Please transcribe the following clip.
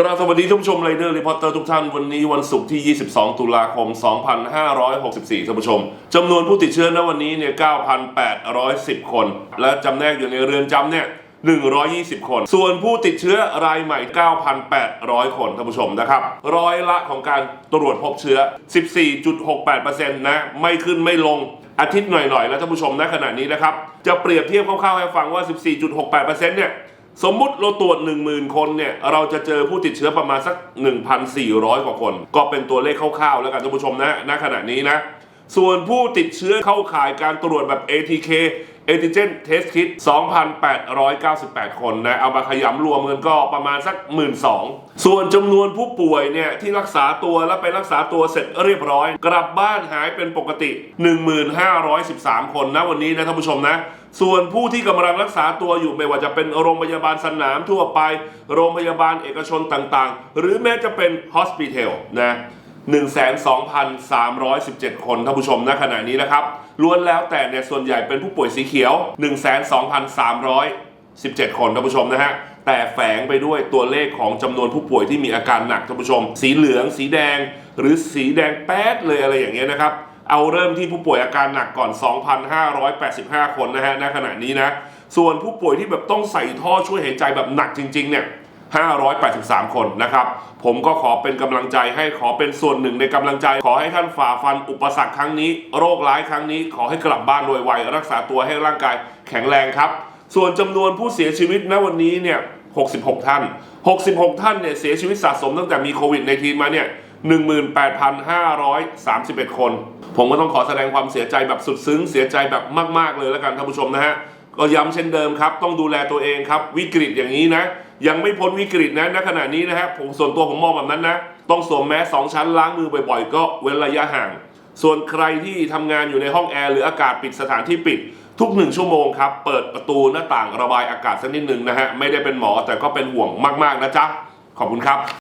กราบสวัสดีท่านผู้ชมไรเดอร์รีพอร์เตอร์ทุกท่าน วันนี้วันศุกร์ที่ 22 ตุลาคม 2564ท่านผู้ชมจำนวนผู้ติดเชื้อณวันนี้เนี่ย 9,810 คน และจำแนกอยู่ในเรือนจำเนี่ย 120 คน ส่วนผู้ติดเชื้อรายใหม่ 9,800 คนท่านผู้ชมนะครับ ร้อยละของการตรวจพบเชื้อ 14.68%นะไม่ขึ้นไม่ลงอาทิตย์หน่อยๆแล้วท่านผู้ชมณขณะนี้นะครับจะเปรียบเทียบคร่าวๆให้ฟังว่า 14.68%เนี่ย สมมุติเราตรวจ 10,000 คนเนี่ย เราจะเจอผู้ติดเชื้อประมาณสัก 1,400 กว่าคน ก็เป็นตัวเลขคร่าวๆ แล้วกันท่านผู้ชมนะณขณะนี้นะ ส่วนผู้ติดเชื้อเข้าข่ายการตรวจแบบ ATK Antigen Test Kit 2,898 คนนะ เอามาขยำรวมกันก็ประมาณสัก 12,000ส่วนจำนวนผู้ป่วยเนี่ย ที่รักษาตัวและไปรักษาตัวเสร็จเรียบร้อย กลับบ้านหายเป็นปกติ 1,513 คนนะวันนี้นะท่านผู้ชมนะ ส่วนผู้ที่กำลังรักษาตัวอยู่ไม่ว่าจะเป็นโรงพยาบาลสนามทั่วไป โรงพยาบาลเอกชนต่างๆ หรือแม้จะเป็นฮอสพิทอลนะ 12,317 คนท่านผู้ชมณขณะนี้นะครับล้วนแล้วแต่เนี่ยส่วนใหญ่เป็นผู้ป่วยสีเขียว 12,317 คนท่านผู้ชมนะฮะแต่แฝงไปด้วยตัวเลขของจำนวนผู้ป่วยที่มีอาการหนักท่านผู้ชม สีเหลือง สีแดง หรือสีแดงแป๊ดเลยอะไรอย่างเงี้ยนะครับ เอาเริ่มที่ผู้ป่วยอาการหนักก่อน 2,585 คนนะฮะณขณะนี้นะส่วนผู้ป่วยที่แบบต้องใส่ท่อช่วยหายใจแบบหนักจริงๆเนี่ย 583 คนนะครับ ผมก็ขอเป็นกำลังใจให้ขอเป็นส่วนหนึ่งในกำลังใจ ขอให้ท่านฝ่าฟันอุปสรรคครั้งนี้ โรคร้ายครั้งนี้ ขอให้กลับบ้านโดยไวรักษาตัวให้ร่างกายแข็งแรงครับ ส่วนจำนวนผู้เสียชีวิตณวันนี้เนี่ย 66 ท่าน 66 ท่านเนี่ยเสียชีวิตสะสมตั้งแต่มีโควิดในทีมาเนี่ย18,531 คน ผมก็ต้องขอแสดงความเสียใจแบบสุดซึ้งเสียใจแบบมาก ๆ เลยแล้วกันท่านผู้ชมนะฮะก็ย้ำเช่นเดิมครับ ต้องดูแลตัวเองครับ วิกฤตอย่างนี้นะ ยังไม่พ้นวิกฤตนะณขณะนี้นะฮะผมส่วนตัวผมมองแบบนั้นนะ ต้องสวมแมสสองชั้นล้างมือบ่อยๆ ก็เว้นระยะห่าง ส่วนใครที่ทำงานอยู่ในห้องแอร์หรืออากาศปิดสถานที่ปิด ทุกหนึ่งชั่วโมงครับ เปิดประตูหน้าต่างระบายอากาศสักนิดหนึ่งนะฮะไม่ได้เป็นหมอแต่ก็เป็นห่วงมากๆนะจ๊ะขอบคุณครับ